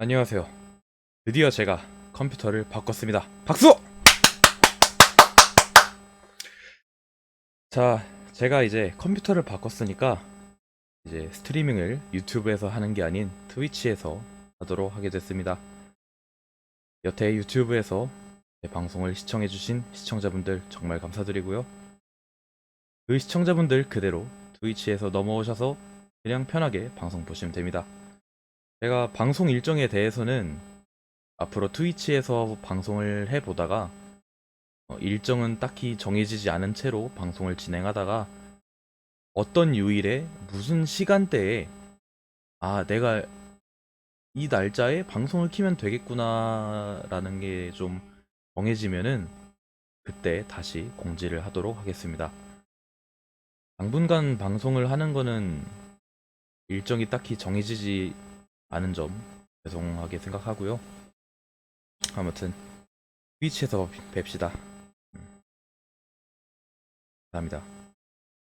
안녕하세요. 드디어 제가 컴퓨터를 바꿨습니다. 박수! 자, 제가 이제 컴퓨터를 바꿨으니까 이제 스트리밍을 유튜브에서 하는 게 아닌 트위치에서 하도록 하게 됐습니다. 여태 유튜브에서 제 방송을 시청해주신 시청자분들 정말 감사드리고요. 그 시청자분들 그대로 트위치에서 넘어오셔서 그냥 편하게 방송 보시면 됩니다. 제가 방송 일정에 대해서는 앞으로 트위치에서 방송을 해보다가 어, 일정은 딱히 정해지지 않은 채로 방송을 진행하다가 어떤 요일에 무슨 시간대에 아 내가 이 날짜에 방송을 키면 되겠구나라는 게 좀 정해지면은 그때 다시 공지를 하도록 하겠습니다. 당분간 방송을 하는 거는 일정이 딱히 정해지지 않은 점 죄송하게 생각하고요. 아무튼 트위치에서 뵙시다. 음. 감사합니다.